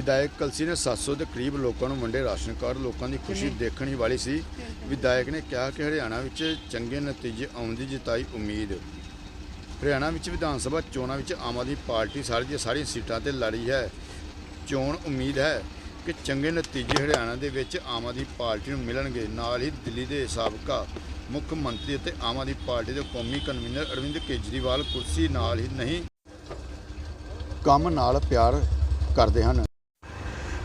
ਵਿਧਾਇਕ ਕਲਸੀ ਨੇ 700 ਦੇ ਕਰੀਬ ਲੋਕਾਂ ਨੂੰ ਵੰਡੇ ਰਾਸ਼ਨ ਕਾਰਡ ਲੋਕਾਂ ਦੀ ਖੁਸ਼ੀ ਦੇਖਣੀ ਵਾਲੀ ਸੀ। ਵਿਧਾਇਕ ਨੇ ਕਿਹਾ ਕਿ ਹਰਿਆਣਾ ਵਿੱਚ ਚੰਗੇ ਨਤੀਜੇ ਆਉਣ ਦੀ ਜਿਤਾਈ ਉਮੀਦ। ਹਰਿਆਣਾ ਵਿੱਚ ਵਿਧਾਨ ਸਭਾ ਚੋਣਾਂ ਵਿੱਚ ਆਮ ਆਦਮੀ ਪਾਰਟੀ ਸਾਰੀ ਦੀਆਂ ਸਾਰੀਆਂ ਸੀਟਾਂ ਤੇ ਲੜੀ ਹੈ। ਚੋਣ ਉਮੀਦ ਹੈ ਕਿ ਚੰਗੇ ਨਤੀਜੇ ਹਰਿਆਣਾ ਦੇ ਵਿੱਚ ਆਮ ਆਦਮੀ ਪਾਰਟੀ ਨੂੰ ਮਿਲਣਗੇ। ਨਾਲ ਹੀ ਦਿੱਲੀ ਦੇ ਸਾਬਕਾ ਮੁੱਖ ਮੰਤਰੀ ਅਤੇ ਆਮ ਆਦਮੀ ਪਾਰਟੀ ਦੇ ਕੌਮੀ ਕਨਵੀਨਰ ਅਰਵਿੰਦ ਕੇਜਰੀਵਾਲ ਕੁਰਸੀ ਨਾਲ ਹੀ ਨਹੀਂ ਕੰਮ ਨਾਲ ਪਿਆਰ ਕਰਦੇ ਹਨ।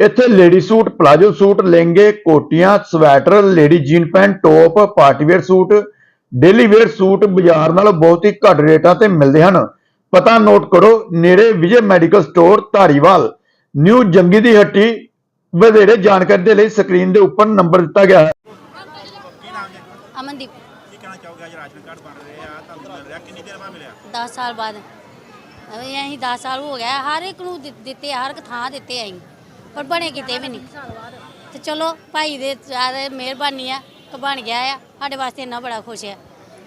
ਇੱਥੇ ਲੇਡੀ ਸੂਟ ਪਲਾਜੋ ਸੂਟ ਲਹਿੰਗੇ ਕੋਟੀਆਂ sweater lady jean pant top party wear suit daily wear suit ਬਾਜ਼ਾਰ ਨਾਲੋਂ ਬਹੁਤ ਹੀ ਘੱਟ ਰੇਟਾਂ ਤੇ ਮਿਲਦੇ ਹਨ। ਪਤਾ ਨੋਟ ਕਰੋ ਨੇੜੇ Vijay medical store Dhariwal. New Jangi ਦੀ ਹੱਟੀ ਵਧੇਰੇ ਜਾਣਕਾਰੀ ਦੇ ਲਈ ਸਕਰੀਨ ਦੇ ਉੱਪਰ ਨੰਬਰ ਦਿੱਤਾ ਗਿਆ ਹੈ। ਅਮਨਦੀਪ। ਕੀ ਕਹਿਣਾ ਚਾਹੋਗੇ? ਅੱਜ ਰਾਸ਼ਨ ਕਾਰਡ ਬਣ ਰਹੇ ਆ ਤੁਹਾਨੂੰ ਮਿਲ ਰਿਹਾ। ਕਿੰਨੀ ਦੇਰ ਬਾਅਦ ਮਿਲਿਆ? 10 ਸਾਲ ਬਾਅਦ। ਅਵੇ ਅਸੀਂ 10 ਸਾਲ ਹੋ ਗਿਆ ਹਰ ਇੱਕ ਨੂੰ ਦਿੱਤੇ ਹਰ ਇੱਕ ਥਾਂ ਦਿੱਤੇ ਅਸੀਂ। ਪਰ ਬਣੇ ਕਿਤੇ ਵੀ ਨਹੀਂ। ਤੇ ਚਲੋ ਭਾਈ ਦੇ ਜ਼ਿਆਦਾ ਮਿਹਰਬਾਨੀ ਆ ਕਿ ਬਣ ਗਿਆ ਆ। ਸਾਡੇ ਵਾਸਤੇ ਇੰਨਾ ਬੜਾ ਖੁਸ਼ ਆ।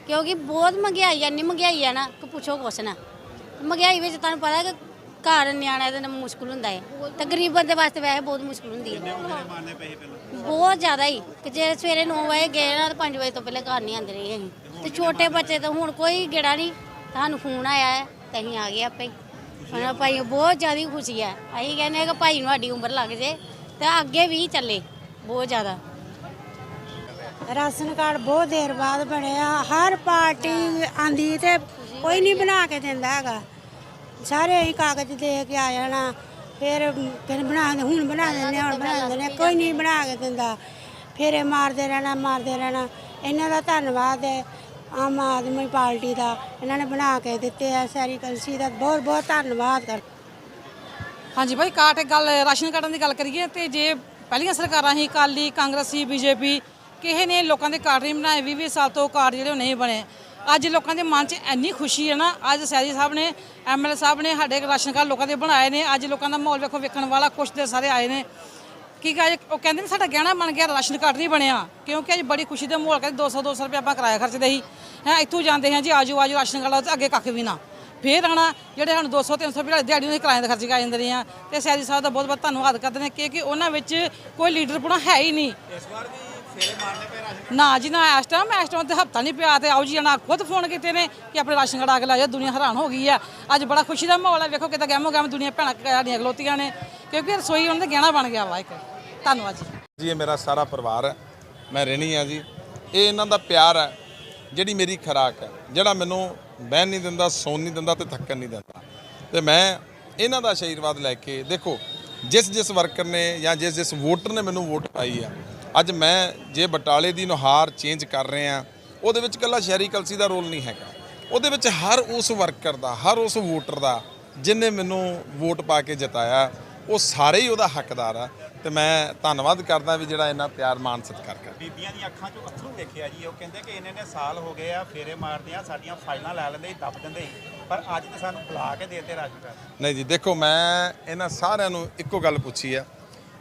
ਕਿਉਂਕਿ ਬਹੁਤ ਮਹਿੰਗਾਈ ਆ ਇੰਨੀ ਮਹਿੰਗਾਈ ਆ ਨਾ ਕਿ ਪੁੱਛੋ ਕੁਛ ਨਾ। ਮਹਿੰਗਾਈ ਵਿੱਚ ਤੁਹਾਨੂੰ ਪਤਾ ਕਿ ਘਰ ਨਿਆਣਿਆਂ ਦੇ ਨਾਲ ਮੁਸ਼ਕਲ ਹੁੰਦਾ ਹੈ ਤੇ ਗਰੀਬ ਬੰਦੇ ਵਾਸਤੇ ਵੈਸੇ ਬਹੁਤ ਮੁਸ਼ਕਲ ਹੁੰਦੀ ਹੈ ਮਾਰਨੇ ਪਹਿਲਾਂ? ਬਹੁਤ ਜ਼ਿਆਦਾ ਹੀ ਕਿ ਜੇ ਸਵੇਰੇ 9 ਵਜੇ ਗਏ ਨਾ ਤਾਂ 5 ਵਜੇ ਤੋਂ ਪਹਿਲੇ ਘਰ ਨਹੀਂ ਆਉਂਦੇ ਰਹੇ ਅਸੀਂ। ਤੇ ਛੋਟੇ ਬੱਚੇ ਤਾਂ ਹੁਣ ਕੋਈ ਗੇੜਾ ਨਹੀਂ। ਤੁਹਾਨੂੰ ਫੋਨ ਆਇਆ ਹੈ ਤੇ ਅਸੀਂ ਆ ਗਏ ਆਪੇ। ਹੀ ਹੁਣ ਭਾਈ ਬਹੁਤ ਜ਼ਿਆਦਾ ਖੁਸ਼ੀ ਹੈ ਅਸੀਂ ਕਹਿੰਦੇ ਹਾਂ ਕਿ ਭਾਈ ਨੂੰ ਸਾਡੀ ਉਮਰ ਲੱਗ ਜੇ ਤੇ ਅੱਗੇ ਵੀ ਚੱਲੇ ਬਹੁਤ ਜ਼ਿਆਦਾ। ਰਾਸ਼ਨ ਕਾਰਡ ਬਹੁਤ ਦੇਰ ਬਾਅਦ ਬਣਿਆ ਹਰ ਪਾਰਟੀ ਆਂਦੀ ਤੇ ਕੋਈ ਨਹੀਂ ਬਣਾ ਕੇ ਦਿੰਦਾ ਹੈਗਾ। ਸਾਰੇ ਹੀ ਕਾਗਜ਼ ਦੇ ਕੇ ਆ ਜਾਣਾ ਫਿਰ ਕਹਿੰਦੇ ਬਣਾ ਦੇ ਹੁਣ ਬਣਾ ਦਿੰਦੇ ਹੁਣ ਬਣਾ ਦਿੰਦੇ। ਕੋਈ ਨਹੀਂ ਬਣਾ ਕੇ ਦਿੰਦਾ। ਫਿਰ ਇਹ ਮਾਰਦੇ ਰਹਿਣਾ ਮਾਰਦੇ ਰਹਿਣਾ ਇਹਨਾਂ ਦਾ ਧੰਨਵਾਦ ਹੈ। ਆਮ ਆਦਮੀ ਪਾਰਟੀ ਦਾ, ਇਹਨਾਂ ਨੇ ਬਣਾ ਕੇ ਦਿੱਤੇ ਆ, ਸਾਰੀ ਕਲਸੀ ਦਾ ਬਹੁਤ ਬਹੁਤ ਧੰਨਵਾਦ ਕਰ ਹਾਂਜੀ ਭਾਈ ਕਾਟ ਗੱਲ, ਰਾਸ਼ਨ ਕਾਰਡਾਂ ਦੀ ਗੱਲ ਕਰੀਏ ਤੇ ਜੇ ਪਹਿਲੀਆਂ ਸਰਕਾਰਾਂ ਸੀ, ਅਕਾਲੀ, ਕਾਂਗਰਸੀ ਬੀਜੇਪੀ, ਕਿਸੇ ਨੇ ਲੋਕਾਂ ਦੇ ਕਾਰਡ ਨਹੀਂ ਬਣਾਏ 20 20 ਸਾਲ ਤੋਂ ਕਾਰਡ ਜਿਹੜੇ ਉਹ ਨਹੀਂ ਬਣੇ। ਅੱਜ ਲੋਕਾਂ ਦੇ ਮਨ 'ਚ ਇੰਨੀ ਖੁਸ਼ੀ ਹੈ ਨਾ, ਅੱਜ ਸੈਰੀ ਸਾਹਿਬ ਨੇ ਐਮਐਲਏ ਸਾਹਿਬ ਨੇ ਸਾਡੇ ਰਾਸ਼ਨ ਕਾਰਡ ਲੋਕਾਂ ਦੇ ਬਣਾਏ ਨੇ, ਅੱਜ ਲੋਕਾਂ ਦਾ ਮਾਹੌਲ ਵੇਖੋ ਵੇਖਣ ਵਾਲਾ ਕੁਛ ਦੇ ਸਾਰੇ ਆਏ ਨੇ। ਕੀ ਕਹੇ ਉਹ ਕਹਿੰਦੇ ਨੇ ਸਾਡਾ ਗਹਿਣਾ ਬਣ ਗਿਆ ਰਾਸ਼ਨ ਕਾਰਡ ਨਹੀਂ ਬਣਿਆ। ਕਿਉਂਕਿ ਅੱਜ ਬੜੀ ਖੁਸ਼ੀ ਦੇ ਮਾਹੌਲ ਕਹਿੰਦੇ 200 200 ਰੁਪਏ ਆਪਾਂ ਕਿਰਾਇਆ ਖਰਚਦੇ ਸੀ। ਹੈ ਇੱਥੋਂ ਜਾਂਦੇ ਹਾਂ ਜੀ ਆਜੋ ਆਜੋ ਰਾਸ਼ਨ ਕਾਰਡ ਅੱਗੇ ਕੱਖ ਵੀ ਨਾ। ਫੇਰ ਆਣਾ ਜਿਹੜੇ ਸਾਨੂੰ 200 300 ਰੁਪਏ ਦਿਹਾੜੀ ਨੂੰ ਕਿਰਾਏ ਦੇ ਖਰਚ ਆ ਜਾਂਦੇ ਨੇ ਆ ਤੇ ਸੈਰੀ ਸਾਹਿਬ ਦਾ ਬਹੁਤ ਬਹੁਤ ਧੰਨਵਾਦ ਕਰਦੇ ਨੇ ਕਿਉਂਕਿ ਉਹਨਾਂ ਵਿੱਚ ਕੋਈ ਲੀਡਰ ਪੁਣਾ ਹੈ ਹੀ ਨਹੀਂ। ਇਸ ਵਾਰ ਵੀ ਫੇਰੇ ਮਾਰਨੇ ਪਏ ਰਾਸ਼ਨ ਨਾ ਜੀ ਨਾ ਇਸ ਟਾਈਮ ਇਸ ਟਾਈਮ ਤੇ ਹਫਤਾ ਨਹੀਂ ਪਿਆ ਤੇ ਆਓ ਜੀ ਨਾ ਖੁਦ ਫੋਨ ਕੀਤੇ ਨੇ ਕਿ ਆਪਣੇ ਰਾਸ਼ਨ ਕਾਰਡ ਆ ਕੇ ਲੈ ਜਾਓ ਦੁਨੀਆ ਹੈਰਾਨ ਹੋ ਗਈ ਆ। ਅੱਜ ਬੜਾ ਖੁਸ਼ੀ ਦਾ ਮਾਹੌਲ ਹੈ ਵੇਖੋ ਕਿਤੇ ਗਹਿਮੋ ਗਹਿਮ ਦੁਨੀਆ ਭੈਣਾਂ ਸਾਡੀਆਂ ਖਲੋਤੀਆਂ ਨੇ। ਕਿਉਂਕਿ ਰਸੋਈ ਉਹਨਾਂ ਦੇ ਗਹਿਣਾ ਬਣ ਗਿਆ ਵਾ ਇੱਕ। ਧੰਨਵਾਦ ਜੀ। ਜੀ, ਇਹ ਮੇਰਾ ਸਾਰਾ ਪਰਿਵਾਰ ਹੈ। ਮੈਂ ਰਹਿਣੀ ਆ ਜੀ। ਇਹ ਇਹਨਾਂ ਦਾ ਪਿਆਰ ਹੈ, ਜਿਹੜੀ ਮੇਰੀ ਖੁਰਾਕ ਹੈ। ਜਿਹੜਾ ਮੈਨੂੰ ਬਹਿਣ ਨਹੀਂ ਦਿੰਦਾ, ਸੌਣ ਨਹੀਂ ਦਿੰਦਾ ਤੇ ਥੱਕਣ ਨਹੀਂ ਦਿੰਦਾ। ਤੇ ਮੈਂ ਇਹਨਾਂ ਦਾ ਆਸ਼ੀਰਵਾਦ ਲੈ ਕੇ, ਦੇਖੋ, ਜਿਸ ਜਿਸ ਵਰਕਰ ਨੇ ਜਾਂ ਜਿਸ ਜਿਸ ਵੋਟਰ ਨੇ ਮੈਨੂੰ ਵੋਟ ਪਾਈ ਆ ਅੱਜ ਮੈਂ ਜੇ ਬਟਾਲੇ ਦੀ ਨੁਹਾਰ ਚੇਂਜ ਕਰ ਰਹੇ ਆ ਉਹਦੇ ਵਿੱਚ ਕੱਲਾ ਸ਼ਹਿਰੀ ਕਲਸੀ ਦਾ ਰੋਲ ਨਹੀਂ ਹੈਗਾ। ਉਹਦੇ ਵਿੱਚ ਹਰ ਉਸ ਵਰਕਰ ਦਾ, ਹਰ ਉਸ ਵੋਟਰ ਦਾ, ਜਿਨੇ ਮੈਨੂੰ ਵੋਟ ਪਾ ਕੇ ਜਿਤਾਇਆ, ਉਹ ਸਾਰੇ ਹੀ ਉਹਦਾ ਹੱਕਦਾਰ ਆ। ਤੇ ਮੈਂ ਧੰਨਵਾਦ ਕਰਦਾ ਵੀ ਜਿਹੜਾ ਇੰਨਾ ਪਿਆਰ ਮਾਨ ਸਤਿਕਾਰ ਕਰ ਬੀਬੀਆਂ ਦੀਆਂ ਅੱਖਾਂ 'ਚੋਂ ਅਥਰੂ ਵੇਖਿਆ ਜੀ। ਉਹ ਕਹਿੰਦੇ ਕਿ ਇੰਨੇ ਨੇ ਸਾਲ ਹੋ ਗਏ ਆ ਫੇਰੇ ਮਾਰਦੇ ਆ ਸਾਡੀਆਂ ਫਾਈਲਾਂ ਲੈ ਲੈਂਦੇ ਦੱਬ ਦਿੰਦੇ। ਪਰ ਅੱਜ ਤੇ ਸਾਨੂੰ ਬੁਲਾ ਕੇ ਦੇਤੇ ਰਾਸ਼ਨ ਕਾਰਡ ਨਹੀਂ ਜੀ ਦੇਖੋ ਮੈਂ ਇਹਨਾਂ ਸਾਰਿਆਂ ਨੂੰ ਇੱਕੋ ਗੱਲ ਪੁੱਛੀ ਆ।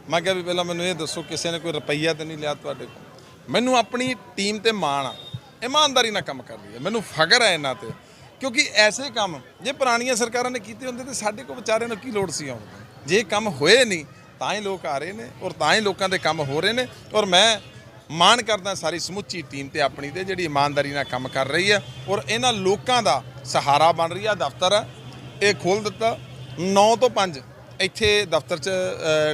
ਮੈਂ ਕਿਹਾ ਵੀ ਪਹਿਲਾਂ ਮੈਨੂੰ ਇਹ ਦੱਸੋ ਕਿਸੇ ਨੇ ਕੋਈ ਰੁਪਈਆ ਤੇ ਨਹੀਂ ਲਿਆ ਤੁਹਾਡੇ ਕੋਲ? ਮੈਨੂੰ ਆਪਣੀ ਟੀਮ ਤੇ ਮਾਣ ਆ। ਇਮਾਨਦਾਰੀ ਨਾਲ ਕੰਮ ਕਰ ਰਹੀ ਹੈ ਮੈਨੂੰ ਫਖਰ ਹੈ ਇਹਨਾਂ ਤੇ। ਕਿਉਂਕਿ ਐਸੇ ਕੰਮ ਜੇ ਪੁਰਾਣੀਆਂ ਸਰਕਾਰਾਂ ਨੇ ਕੀਤੇ ਹੁੰਦੇ ਤੇ ਸਾਡੇ ਕੋਲ ਵਿਚਾਰਿਆਂ ਨੂੰ ਕੀ ਲੋੜ ਸੀ ਆਉਣ ਦੀ? ਜੇ ਕੰਮ ਹੋਏ ਨਹੀਂ ਤਾਂ ਹੀ ਲੋਕ ਆ ਰਹੇ ਨੇ ਔਰ ਤਾਂ ਹੀ ਲੋਕਾਂ ਦੇ ਕੰਮ ਹੋ ਰਹੇ ਨੇ ਔਰ ਮੈਂ ਮਾਣ ਕਰਦਾ ਸਾਰੀ ਸਮੁੱਚੀ ਟੀਮ ਤੇ ਆਪਣੀ ਤੇ ਜਿਹੜੀ ਇਮਾਨਦਾਰੀ ਨਾਲ ਕੰਮ ਕਰ ਰਹੀ ਹੈ ਔਰ ਇਹਨਾਂ ਲੋਕਾਂ ਦਾ ਸਹਾਰਾ ਬਣ ਰਹੀ ਆ ਦਫ਼ਤਰ। ਹੈ ਇਹ ਖੋਲ ਦਿੱਤਾ। 9 ਤੋਂ 5 ਇੱਥੇ ਦਫ਼ਤਰ 'ਚ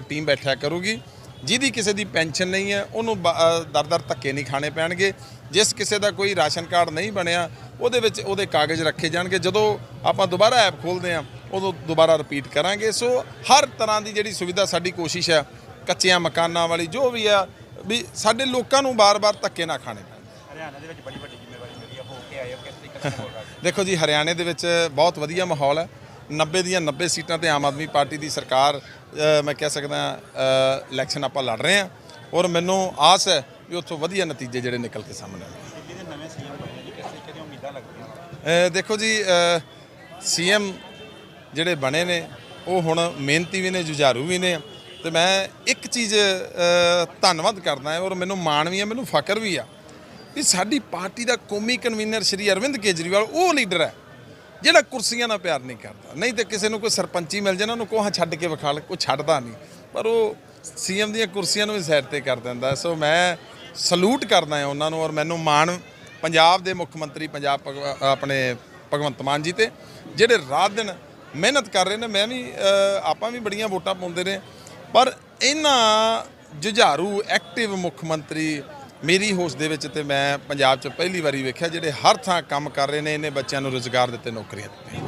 ਟੀਮ ਬੈਠਿਆ ਕਰੂਗੀ। ਜਿਹਦੀ ਕਿਸੇ ਦੀ ਪੈਨਸ਼ਨ ਨਹੀਂ ਹੈ, ਉਹਨੂੰ ਬ- ਦਰ-ਦਰ ਧੱਕੇ ਨਹੀਂ ਖਾਣੇ ਪੈਣਗੇ। ਜਿਸ ਕਿਸੇ ਦਾ ਕੋਈ ਰਾਸ਼ਨ ਕਾਰਡ ਨਹੀਂ ਬਣਿਆ, ਉਹਦੇ ਵਿੱਚ ਉਹਦੇ ਕਾਗਜ਼ ਰੱਖੇ ਜਾਣਗੇ। ਜਦੋਂ ਆਪਾਂ ਦੁਬਾਰਾ ਐਪ ਖੋਲਦੇ ਹਾਂ ਉਦੋਂ ਦੁਬਾਰਾ ਰਿਪੀਟ ਕਰਾਂਗੇ। ਸੋ ਹਰ ਤਰ੍ਹਾਂ ਦੀ ਜਿਹੜੀ ਸੁਵਿਧਾ ਸਾਡੀ ਕੋਸ਼ਿਸ਼ ਹੈ ਕੱਚਿਆਂ ਮਕਾਨਾਂ ਵਾਲੀ ਜੋ ਵੀ ਆ ਵੀ ਸਾਡੇ ਲੋਕਾਂ ਨੂੰ ਬਾਰ-ਬਾਰ ਧੱਕੇ ਨਾ ਖਾਣੇ ਪੈਣ। ਹਰਿਆਣਾ ਦੇ ਵਿੱਚ ਬੜੀ ਵੱਡੀ ਜ਼ਿੰਮੇਵਾਰੀ ਮਿਲੀ ਆ ਹੋ ਕੇ ਆਏ ਹੋ ਕਿਸ ਤਰੀਕੇ ਨਾਲ ਦੇਖੋ ਜੀ ਹਰਿਆਣੇ ਦੇ ਵਿੱਚ ਬਹੁਤ ਵਧੀਆ ਮਾਹੌਲ ਹੈ। 90 ਦੀਆਂ 90 ਸੀਟਾਂ ਤੇ ਆਮ ਆਦਮੀ ਪਾਰਟੀ ਦੀ ਸਰਕਾਰ ਮੈਂ ਕਹਿ ਸਕਦਾ ਇਲੈਕਸ਼ਨ ਆਪਾਂ ਲੜ ਰਹੇ ਹਾਂ। ਔਰ ਮੈਨੂੰ ਆਸ ਹੈ ਵੀ ਉੱਥੋਂ ਵਧੀਆ ਨਤੀਜੇ ਜਿਹੜੇ ਨਿਕਲ ਕੇ ਸਾਹਮਣੇ ਆਉਣਗੇ। ਨਵੇਂ ਸੀਐਮ ਬਣੇ ਜੀ ਕਿਸ ਤਰੀਕੇ ਦੀਆਂ ਉਮੀਦਾਂ ਲੱਗਦੀਆਂ? ਦੇਖੋ ਜੀ ਸੀਐਮ ਜਿਹੜੇ ਬਣੇ ਨੇ, ਉਹ ਹੁਣ ਮਿਹਨਤੀ ਵੀ ਨੇ, ਜੁਝਾਰੂ ਵੀ ਨੇ। ਤੇ ਮੈਂ ਇੱਕ ਚੀਜ਼ ਧੰਨਵਾਦ ਕਰਦਾ ਹਾਂ ਔਰ ਮੈਨੂੰ ਮਾਣ ਵੀ ਹੈ, ਮੈਨੂੰ ਫਖਰ ਵੀ ਆ ਵੀ ਸਾਡੀ ਪਾਰਟੀ ਦਾ ਕੌਮੀ ਕਨਵੀਨਰ ਸ਼੍ਰੀ ਅਰਵਿੰਦ ਕੇਜਰੀਵਾਲ, ਉਹ ਲੀਡਰ ਹੈ, ਜਿਹੜਾ ਕੁਰਸੀਆਂ ਨਾਲ ਪਿਆਰ ਨਹੀਂ ਕਰਦਾ। ਨਹੀਂ ਤੇ ਕਿਸੇ ਨੂੰ ਕੋਈ ਸਰਪੰਚੀ ਮਿਲ ਜਾਣਾ ਉਹਨੂੰ ਕੋਹਾਂ ਛੱਡ ਕੇ ਵਿਖਾ ਲੈ, ਕੋਈ ਛੱਡਦਾ ਨਹੀਂ। ਪਰ ਉਹ ਸੀਐਮ ਦੀਆਂ ਕੁਰਸੀਆਂ ਨੂੰ ਵੀ ਸਾਈਡ ਤੇ ਕਰ ਦਿੰਦਾ ਸੋ ਮੈਂ ਸਲੂਟ ਕਰਦਾ ਹਾਂ ਉਹਨਾਂ ਨੂੰ ਔਰ ਮੈਨੂੰ ਮਾਣ ਪੰਜਾਬ ਦੇ ਮੁੱਖ ਮੰਤਰੀ ਪੰਜਾਬ ਭਗਵ- ਆਪਣੇ ਭਗਵੰਤ ਮਾਨ ਜੀ ਤੇ, ਜਿਹੜੇ ਰਾਤ ਦਿਨ ਮਿਹਨਤ ਕਰ ਰਹੇ ਨੇ, ਮੈਂ ਵੀ ਆਪਾਂ ਵੀ ਬੜੀਆਂ ਵੋਟਾਂ ਪਾਉਂਦੇ ਨੇ। ਪਰ ਇਹਨਾਂ ਜੁਝਾਰੂ ਐਕਟਿਵ ਮੁੱਖ ਮੰਤਰੀ ਮੇਰੀ ਹੋਸ਼ ਦੇ ਵਿੱਚ ਤੇ ਮੈਂ ਪੰਜਾਬ 'ਚ ਪਹਿਲੀ ਵਾਰੀ ਵੇਖਿਆ, ਜਿਹੜੇ ਹਰ ਥਾਂ ਕੰਮ ਕਰ ਰਹੇ ਨੇ, ਇਹਨੇ ਬੱਚਿਆਂ ਨੂੰ ਰੋਜ਼ਗਾਰ ਦਿੱਤੇ, ਨੌਕਰੀਆਂ ਦਿੱਤੀਆਂ।